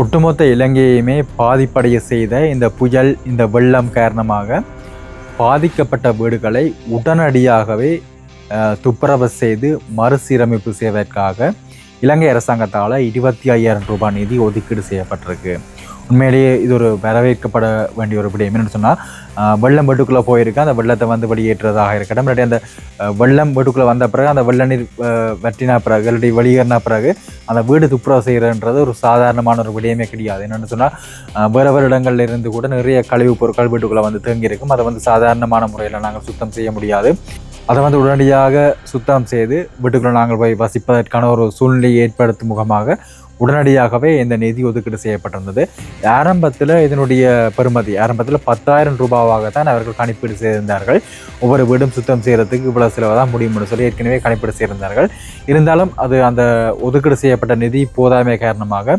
ஒட்டுமொத்த இலங்கையுமே பாதிப்படைய செய்த இந்த புயல் இந்த வெள்ளம் காரணமாக பாதிக்கப்பட்ட வீடுகளை உடனடியாகவே துப்புரவு செய்து மறுசீரமைப்பு செய்வதற்காக இலங்கை அரசாங்கத்தால் இருபத்தி ஐயாயிரம் ரூபாய் நிதி ஒதுக்கீடு செய்யப்பட்டிருக்கு. உண்மையிலேயே இது ஒரு வரவேற்கப்பட வேண்டிய ஒரு விடயம். என்னென்னு சொன்னால் வெள்ளம் வீட்டுக்குள்ளே போயிருக்கு. அந்த வெள்ளத்தை வந்து வெளியேற்றுறதாக இருக்கட்டும் இல்லாட்டி அந்த வெள்ளம் வீட்டுக்குள்ளே வந்த பிறகு அந்த வெள்ள நீர் அஹ், பிறகு இல்லாட்டி வெளியேறின பிறகு அந்த வீடு துப்புரவு செய்கிறன்றது ஒரு சாதாரணமான ஒரு விடயமே கிடையாது. என்னென்னு சொன்னால் வேறு வேறு இடங்களில் இருந்து கூட நிறைய கழிவுப் பொருட்கள் வீட்டுக்குள்ளே வந்து தேங்கியிருக்கும். அதை வந்து சாதாரணமான முறையில் நாங்கள் சுத்தம் செய்ய முடியாது. அதை வந்து உடனடியாக சுத்தம் செய்து வீட்டுக்குள்ளே நாங்கள் போய் வசிப்பதற்கான ஒரு சூழ்நிலையை ஏற்படுத்தும் முகமாக உடனடியாகவே இந்த நிதி ஒதுக்கீடு செய்யப்பட்டிருந்தது. ஆரம்பத்தில் இதனுடைய பெறுமதி ஆரம்பத்தில் பத்தாயிரம் ரூபாவாக தான் அவர்கள் கணிப்பீடு செய்திருந்தார்கள். ஒவ்வொரு வீடும் சுத்தம் செய்கிறதுக்கு இவ்வளோ செலவு தான் முடியும்னு சொல்லி ஏற்கனவே கணிப்பீடு செய்திருந்தார்கள். இருந்தாலும் அது அந்த ஒதுக்கீடு செய்யப்பட்ட நிதி போதாமை காரணமாக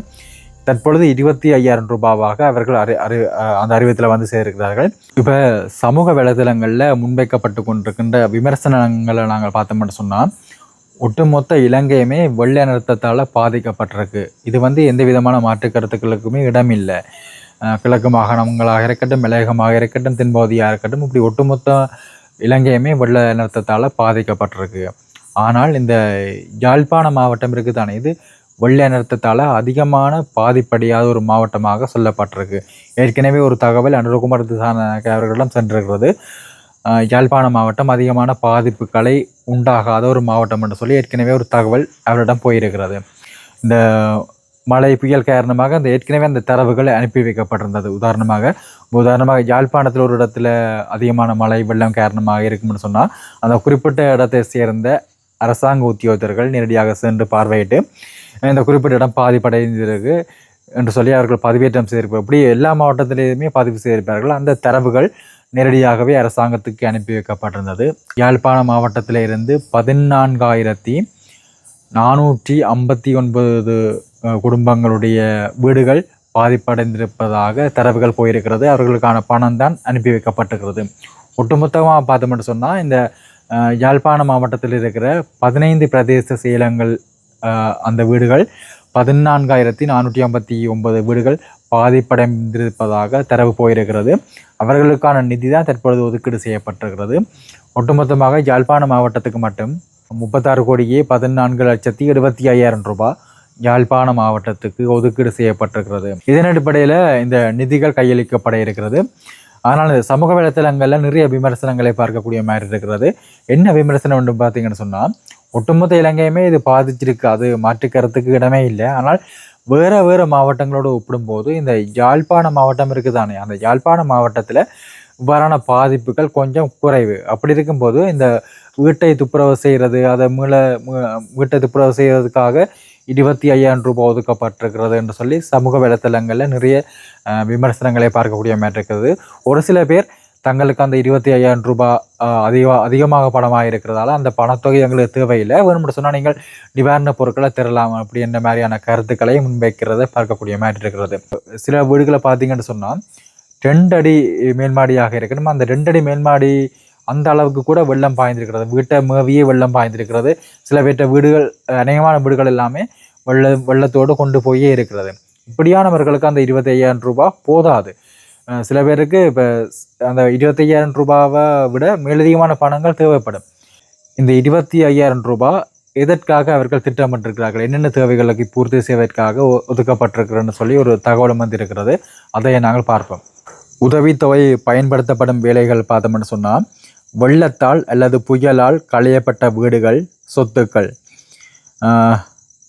தற்பொழுது இருபத்தி ஐயாயிரம் ரூபாவாக அவர்கள் அறி அறி அந்த அறிவித்தில் வந்து சேர்க்கிறார்கள். இப்போ சமூக வலைதளங்களில் முன்வைக்கப்பட்டு கொண்டிருக்கின்ற விமர்சனங்களை நாங்கள் பார்த்தோம்னு சொன்னால் ஒட்டுமொத்த இலங்கையுமே வெள்ளை நிறுத்தத்தால் பாதிக்கப்பட்டிருக்கு. இது வந்து எந்த விதமான மாற்று கருத்துக்களுக்குமே இடமில்லை. கிழக்கு மாகாணங்களாக இருக்கட்டும் மலையகமாக இருக்கட்டும் தென்பகுதியாக இருக்கட்டும் இப்படி ஒட்டுமொத்த இலங்கையுமே வெள்ள நிறுத்தத்தால் பாதிக்கப்பட்டிருக்கு. ஆனால் இந்த யாழ்ப்பாண மாவட்டம் இருக்குது தானே இது வெள்ளை நிறுத்தத்தால் அதிகமான பாதிப்படையாத ஒரு மாவட்டமாக சொல்லப்பட்டிருக்கு. ஏற்கனவே ஒரு தகவல் அனுரகுமார் திசாநாயக்க அவர்களிடம் சென்றிருக்கிறது. யாழ்ப்பாண மாவட்டம் அதிகமான பாதிப்புகளை உண்டாகாத ஒரு மாவட்டம் என்று சொல்லி ஏற்கனவே ஒரு தகவல் அவரிடம் போயிருக்கிறது. இந்த மழை புயல் காரணமாக அந்த ஏற்கனவே அந்த தரவுகள் அனுப்பி வைக்கப்பட்டிருந்தது. உதாரணமாக உதாரணமாக யாழ்ப்பாணத்தில் ஒரு இடத்துல அதிகமான மழை வெள்ளம் காரணமாக இருக்கும்னு சொன்னால் அந்த குறிப்பிட்ட இடத்தை சேர்ந்த அரசாங்க உத்தியோகத்தர்கள் நேரடியாக சென்று பார்வையிட்டு இந்த குறிப்பிட்ட இடம் பாதிப்படைந்திருக்கு என்று சொல்லி அவர்கள் பதிவேற்றம் செய்திருப்பார் இப்படி எல்லா மாவட்டத்திலேயுமே பதிவு செய்திருப்பார்கள். அந்த தரவுகள் நேரடியாகவே அரசாங்கத்துக்கு அனுப்பி வைக்கப்பட்டிருந்தது. யாழ்ப்பாண மாவட்டத்தில் இருந்து பதினான்காயிரத்தி நானூற்றி ஐம்பத்தி ஒன்பது குடும்பங்களுடைய வீடுகள் பாதிப்படைந்திருப்பதாக தரவுகள் போயிருக்கிறது. அவர்களுக்கான பணம் தான் அனுப்பி வைக்கப்பட்டிருக்கிறது. ஒட்டுமொத்தமாக பார்த்தோம்னு சொன்னால் இந்த யாழ்ப்பாண மாவட்டத்தில் இருக்கிற பதினைந்து பிரதேச செயலங்கள் அந்த வீடுகள். பதினான்காயிரத்தி நானூற்றி ஐம்பத்தி ஒன்பது வீடுகள் பாதிப்படைந்திருப்பதாக தரவு போயிருக்கிறது. அவர்களுக்கான நிதி தான் தற்பொழுது ஒதுக்கீடு செய்யப்பட்டிருக்கிறது. ஒட்டுமொத்தமாக யாழ்ப்பாண மாவட்டத்துக்கு மட்டும் முப்பத்தாறு கோடியே பதினான்கு லட்சத்தி எழுபத்தி ஐயாயிரம் ரூபாய் யாழ்ப்பாண மாவட்டத்துக்கு ஒதுக்கீடு செய்யப்பட்டிருக்கிறது. இதன் அடிப்படையில் இந்த நிதிகள் கையளிக்கப்பட இருக்கிறது. ஆனால் இந்த சமூக வலைத்தளங்களில் நிறைய விமர்சனங்களை பார்க்கக்கூடிய மாதிரி இருக்கிறது. என்ன விமர்சனம் என்று பார்த்தீங்கன்னு சொன்னால் ஒட்டுமொத்த இலங்கையுமே இது பாதிச்சிருக்கு. அது மாற்றுக்கிறதுக்கு இடமே இல்லை. ஆனால் வேறு வேறு மாவட்டங்களோடு ஒப்பிடும்போது இந்த யாழ்ப்பாண மாவட்டம் இருக்குதானே? அந்த யாழ்ப்பாண மாவட்டத்தில் இவ்வாறான பாதிப்புகள் கொஞ்சம் குறைவு. அப்படி இருக்கும்போது இந்த வீட்டை துப்புரவு செய்கிறது அதை மீள வீட்டை துப்புரவு செய்கிறதுக்காக இருபத்தி ஐயாயிரம் ரூபாய் ஒதுக்கப்பட்டிருக்கிறது என்று சொல்லி சமூக வலைத்தளங்களில் நிறைய விமர்சனங்களை பார்க்கக்கூடிய மாதிரி இருக்குது. ஒரு சில பேர் தங்களுக்கு அந்த இருபத்தி ஐயாயிரம் ரூபாய் அதிக அதிகமாக பணமாக இருக்கிறதால அந்த பணத்தொகை எங்களுக்கு தேவையில்லை. வேணும்னு சொன்னால் நீங்கள் நிவாரணப் பொருட்களை தரலாம் அப்படின்ற மாதிரியான கருத்துக்களை முன்வைக்கிறதை பார்க்கக்கூடிய மாதிரி இருக்கிறது. சில வீடுகளை பார்த்தீங்கன்னு சொன்னால் ரெண்டு அடி மேல்மாடியாக இருக்கணும். அந்த ரெண்டு அடி மேல்மாடி அந்த அளவுக்கு கூட வெள்ளம் பாய்ந்திருக்கிறது. வீட்டை மேவியே வெள்ளம் பாய்ந்திருக்கிறது. சில பேர்ட்ட வீடுகள் அநேகமான வீடுகள் எல்லாமே வெள்ள வெள்ளத்தோடு கொண்டு போயே இருக்கிறது. இப்படியானவர்களுக்கு அந்த இருபத்தி ஐயாயிரம் ரூபாய் போதாது. சில பேருக்கு இப்போ அந்த இருபத்தி ஐயாயிரம் ரூபாவை விட மேலதிகமான பணங்கள் தேவைப்படும். இந்த இருபத்தி ஐயாயிரம் ரூபாய் எதற்காக அவர்கள் திட்டமிட்டிருக்கிறார்கள்? என்னென்ன தேவைகளுக்கு பூர்த்தி செய்வதற்காக ஒதுக்கப்பட்டிருக்கிறன்னு சொல்லி ஒரு தகவலும் வந்திருக்கிறது. அதை நாங்கள் பார்ப்போம். உதவித்தொகை பயன்படுத்தப்படும் வேலைகள் பார்த்தோம்னு சொன்னால் வெள்ளத்தால் அல்லது புயலால் களையப்பட்ட வீடுகள் சொத்துக்கள்.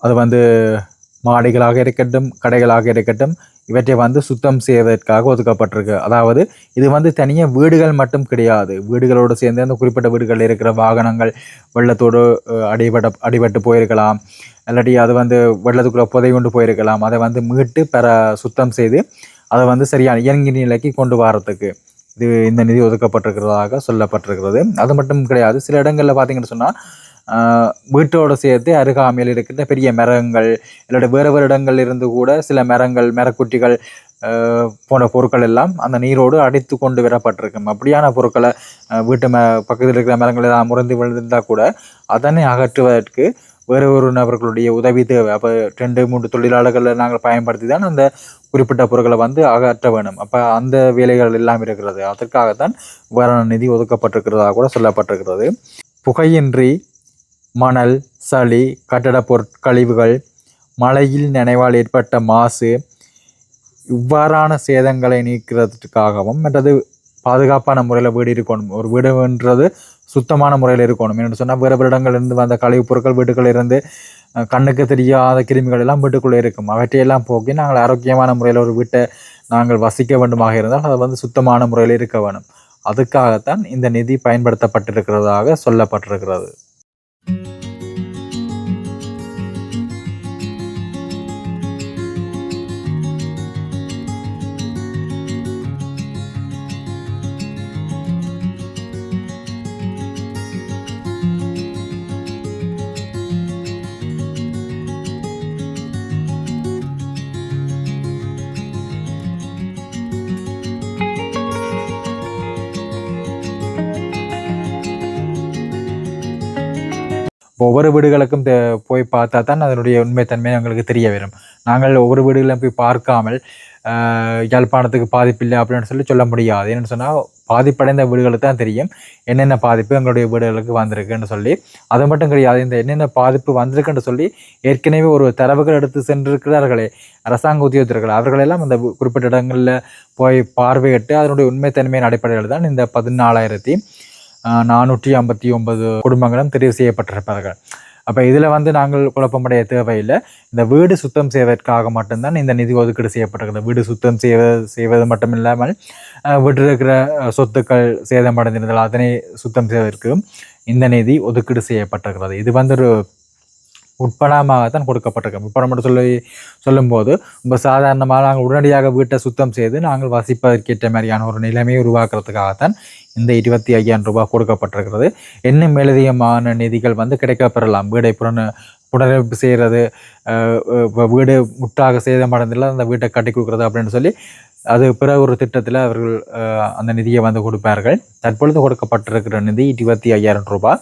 அது வந்து மாடிகளாக இருக்கட்டும் கடைகளாக இருக்கட்டும் இவற்றை வந்து சுத்தம் செய்வதற்காக ஒதுக்கப்பட்டிருக்கு. அதாவது இது வந்து தனியாக வீடுகள் மட்டும் கிடையாது. வீடுகளோடு சேர்ந்து அந்த குறிப்பிட்ட வீடுகளில் இருக்கிற வாகனங்கள் வெள்ளத்தோடு அடிபட அடிபட்டு போயிருக்கலாம். இல்லாட்டி அது வந்து வெள்ளத்துக்குள்ளே புதை கொண்டு போயிருக்கலாம். அதை வந்து மீட்டு பெற சுத்தம் செய்து அதை வந்து சரியான இயங்கி நிலைக்கு கொண்டு வரத்துக்கு இது இந்த நிதி ஒதுக்கப்பட்டிருக்கிறதாக சொல்லப்பட்டிருக்கிறது. அது மட்டும் கிடையாது. சில இடங்களில் பார்த்தீங்கன்னு சொன்னால் வீட்டோடு சேர்த்து அருகாமையில் இருக்கின்ற பெரிய மரங்கள் இல்லாட்டி வேறு வேறு இடங்கள் இருந்து கூட சில மரங்கள் மரக்குட்டிகள் போன்ற பொருட்கள் எல்லாம் அந்த நீரோடு அடித்து கொண்டு வரப்பட்டிருக்கும் அப்படியான பொருட்களை வீட்டு ம பக்கத்தில் இருக்கிற மரங்கள் எல்லாம் முறந்து விழுந்திருந்தால் கூட அதனை அகற்றுவதற்கு வேறு ஒரு நபர்களுடைய உதவி தேவை. அப்போ ரெண்டு மூன்று தொழிலாளர்களை நாங்கள் பயன்படுத்தி தான் அந்த குறிப்பிட்ட பொருட்களை வந்து அகற்ற வேணும். அப்போ அந்த வேலைகள் எல்லாம் இருக்கிறது. அதற்காகத்தான் இவ்வாறான நிதி ஒதுக்கப்பட்டிருக்கிறதாக கூட சொல்லப்பட்டிருக்கிறது. புகையின்றி மணல் சளி கட்டடப் பொருட்கழிவுகள் மழையில் நினைவால் ஏற்பட்ட மாசு இவ்வாறான சேதங்களை நீக்கிறதுக்காகவும் மற்றது பாதுகாப்பான முறையில் வீடு இருக்கணும் ஒரு வீடுன்றது சுத்தமான முறையில் இருக்கணும். என்று சொன்னால் வேறு இடங்களிலிருந்து வந்த கழிவுப் பொருட்கள் வீட்டுக்குள்ளிருந்து கண்ணுக்கு தெரியாத கிருமிகள் எல்லாம் வீட்டுக்குள்ளே இருக்கும். அவற்றையெல்லாம் போக்கி நாங்கள் ஆரோக்கியமான முறையில் ஒரு வீட்டை நாங்கள் வசிக்க வேண்டுமாக இருந்தால் அது வந்து சுத்தமான முறையில் இருக்க வேணும். அதுக்காகத்தான் இந்த நிதி பயன்படுத்தப்பட்டிருக்கிறதாக சொல்லப்பட்டிருக்கிறது. Thank you. ஒவ்வொரு வீடுகளுக்கும் போய் பார்த்தா தான் அதனுடைய உண்மைத்தன்மை எங்களுக்கு தெரிய வரும். நாங்கள் ஒவ்வொரு வீடுகளிலும் போய் பார்க்காமல் யாழ்ப்பாணத்துக்கு பாதிப்பில்லை அப்படின்னு சொல்லி சொல்ல முடியாது. என்னென்னு சொன்னால் பாதிப்படைந்த வீடுகளுக்கு தான் தெரியும். என்னென்ன பாதிப்பு எங்களுடைய வீடுகளுக்கு வந்திருக்குன்னு சொல்லி. அது மட்டும் கிடையாது இந்த என்னென்ன பாதிப்பு வந்திருக்குன்னு சொல்லி ஏற்கனவே ஒரு தரவுகள் எடுத்து சென்றிருக்கிறார்களே. அரசாங்க உத்தியோகத்தர்கள் அவர்களெல்லாம் அந்த குறிப்பிட்ட இடங்களில் போய் பார்வையிட்டு அதனுடைய உண்மைத்தன்மையின் அடிப்படையில் தான் இந்த பதினாலாயிரத்தி நானூற்றி ஐம்பத்தி ஒன்பது குடும்பங்களும் தெரிவு செய்யப்பட்டிருப்பார்கள். அப்போ இதில் வந்து நாங்கள் குழப்பமடைய தேவையில்லை. இந்த வீடு சுத்தம் செய்வதற்காக மட்டும்தான் இந்த நிதி ஒதுக்கீடு செய்யப்பட்டிருக்கிறது. வீடு சுத்தம் செய்வது செய்வது மட்டும் இல்லாமல் விட்டிருக்கிற சொத்துக்கள் சேதமடைந்திருந்தால் அதனை சுத்தம் செய்வதற்கும் இந்த நிதி ஒதுக்கீடு செய்யப்பட்டிருக்கிறது. இது வந்து ஒரு உட்பணமாகத்தான் கொடுக்கப்பட்டிருக்கு உட்பணம் என்று சொல்லி சொல்லும்போது ரொம்ப சாதாரணமாக நாங்கள் உடனடியாக வீட்டை சுத்தம் செய்து நாங்கள் வசிப்பதற்கேற்ற மாதிரியான ஒரு நிலைமையை உருவாக்குறதுக்காகத்தான் இந்த இருபத்தி ஐயாயிரம் ரூபாய் கொடுக்கப்பட்டிருக்கிறது. இன்னும் மேலதிகமான நிதிகள் வந்து கிடைக்கப்பெறலாம். வீடை புனர புனரமைப்பு செய்கிறது வீடு முற்றாக சேதமடைந்தில் அந்த வீட்டை கட்டி கொடுக்குறது அப்படின்னு சொல்லி அது பிற ஒரு திட்டத்தில் அவர்கள் அந்த நிதியை வந்து கொடுப்பார்கள். தற்பொழுது கொடுக்கப்பட்டிருக்கிற நிதி இருபத்தி ஐயாயிரம் ரூபாய்.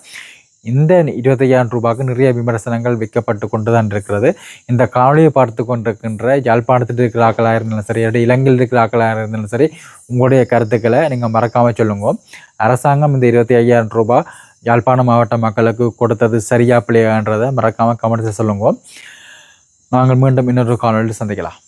இந்த இருபத்தையாயிரம் ரூபாய்க்கு நிறைய விமர்சனங்கள் வைக்கப்பட்டு கொண்டு தான் இருக்கிறது. இந்த காணொலியை பார்த்து கொண்டிருக்கின்ற யாழ்ப்பாணத்தில் இருக்கிற ஆக்களாக இருந்தாலும் சரி இலங்கையில் இருக்கிற ஆக்களாக இருந்தாலும் சரி உங்களுடைய கருத்துக்களை நீங்கள் மறக்காமல் சொல்லுங்க. அரசாங்கம் இந்த இருபத்தி ஐயாயிரம் ரூபாய் யாழ்ப்பாணம் மாவட்ட மக்களுக்கு கொடுத்தது சரியா பிள்ளையான்றதை மறக்காமல் கமெண்ட்ஸை சொல்லுங்க. நாங்கள் மீண்டும் இன்னொரு காணொலியில் சந்திக்கலாம்.